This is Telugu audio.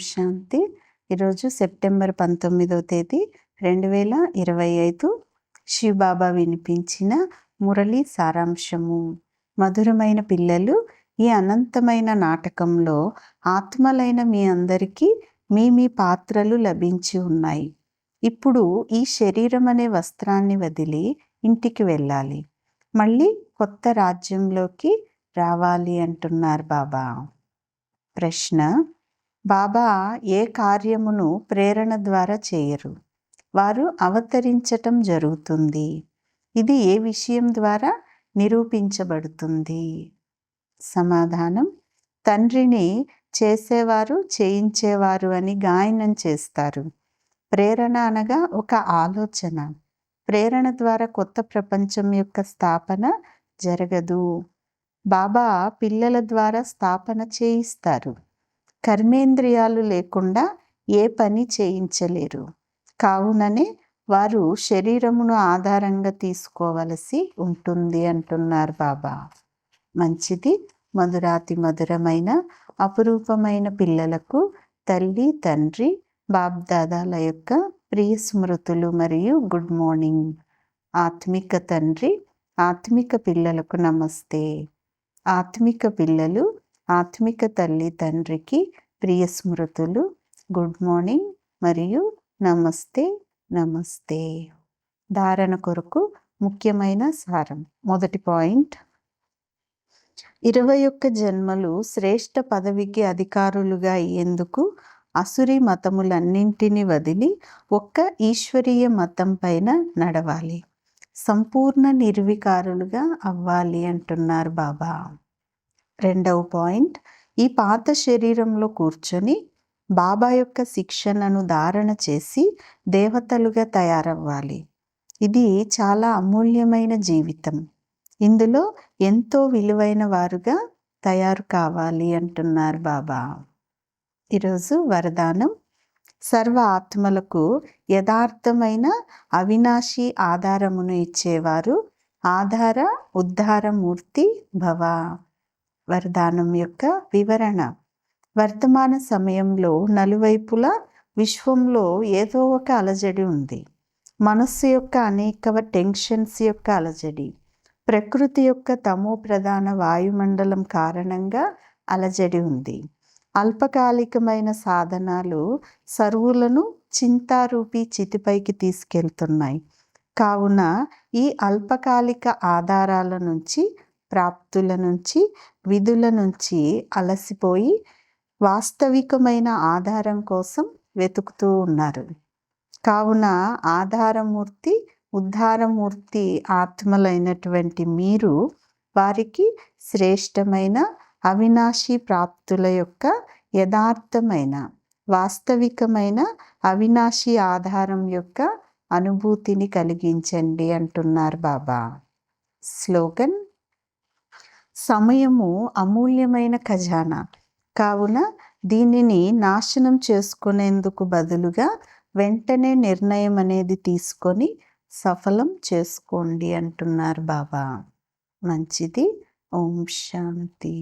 శాంతి ఈరోజు సెప్టెంబర్ పంతొమ్మిదవ తేదీ రెండు వేల ఇరవై ఐదు. శివబాబా వినిపించిన మురళి సారాంశము. మధురమైన పిల్లలు ఈ అనంతమైన నాటకంలో ఆత్మలైన మీ అందరికీ మీ మీ పాత్రలు లభించి ఉన్నాయి. ఇప్పుడు ఈ శరీరం అనే వస్త్రాన్ని వదిలి ఇంటికి వెళ్ళాలి. మళ్ళీ కొత్త రాజ్యంలోకి రావాలి అంటున్నారు బాబా. ప్రశ్న బాబా ఏ కార్యమును ప్రేరణ ద్వారా చేయరు? వారు అవతరించటం జరుగుతుంది. ఇది ఏ విషయం ద్వారా నిరూపించబడుతుంది? సమాధానం తండ్రిని చేసేవారు చేయించేవారు అని గాయనం చేస్తారు. ప్రేరణ అనగా ఒక ఆలోచన. ప్రేరణ ద్వారా కొత్త ప్రపంచం యొక్క స్థాపన జరగదు. బాబా పిల్లల ద్వారా స్థాపన చేయిస్తారు. కర్మేంద్రియాలు లేకుండా ఏ పని చేయించలేరు. కావుననే వారు శరీరమును ఆధారంగా తీసుకోవలసి ఉంటుంది అంటున్నారు బాబా. మంచిది మధురాతి మధురమైన అపురూపమైన పిల్లలకు తల్లి తండ్రి బాబ్దాదాల యొక్క ప్రియ స్మృతులు మరియు గుడ్ మార్నింగ్. ఆత్మిక తండ్రి ఆత్మిక పిల్లలకు నమస్తే. ఆత్మిక పిల్లలు ఆత్మిక తల్లి తండ్రికి ప్రియ స్మృతులు. గుడ్ మార్నింగ్ మరియు నమస్తే నమస్తే. ధారణ కొరకు ముఖ్యమైన సారం. మొదటి పాయింట్. ఇరవై ఒక్క జన్మలు శ్రేష్ఠ పదవికి అధికారులుగా అయ్యేందుకు అసురి మతములన్నింటినీ వదిలి ఒక్క ఈశ్వరీయ మతం పైన నడవాలి. సంపూర్ణ నిర్వికారులుగా అవ్వాలి అంటున్నారు బాబా. రెండవ పాయింట్. ఈ పాత శరీరంలో కూర్చొని బాబా యొక్క శిక్షణను ధారణ చేసి దేవతలుగా తయారవ్వాలి. ఇది చాలా అమూల్యమైన జీవితం. ఇందులో ఎంతో విలువైన వారుగా తయారు కావాలి అంటున్నారు బాబా. ఈరోజు వరదానం. సర్వ ఆత్మలకు యథార్థమైన అవినాశి ఆధారమును ఇచ్చేవారు ఆధార ఉద్ధారమూర్తి భవ. వరదానం యొక్క వివరణ. వర్తమాన సమయంలో నలువైపులా విశ్వంలో ఏదో ఒక అలజడి ఉంది. మనస్సు యొక్క అనేక టెన్షన్స్ యొక్క అలజడి. ప్రకృతి యొక్క తమో ప్రధాన వాయుమండలం కారణంగా అలజడి ఉంది. అల్పకాలికమైన సాధనాలు సరువులను చింతారూపి చితిపైకి తీసుకెళ్తున్నాయి. కావున ఈ అల్పకాలిక ఆధారాల నుంచి ప్రాప్తుల నుంచి విధుల నుంచి అలసిపోయి వాస్తవికమైన ఆధారం కోసం వెతుకుతూ ఉన్నారు. కావున ఆధారమూర్తి ఉద్ధారమూర్తి ఆత్మలైనటువంటి మీరు వారికి శ్రేష్టమైన అవినాశి ప్రాప్తుల యొక్క యథార్థమైన వాస్తవికమైన అవినాశి ఆధారం యొక్క అనుభూతిని కలిగించండి అంటున్నారు బాబా. స్లోగన్ సమయము అమూల్యమైన ఖజానా. కావున దీనిని నాశనం చేసుకునేందుకు బదులుగా వెంటనే నిర్ణయం అనేది తీసుకొని సఫలం చేసుకోండి అంటున్నారు బాబా. మంచిది. ఓం శాంతి.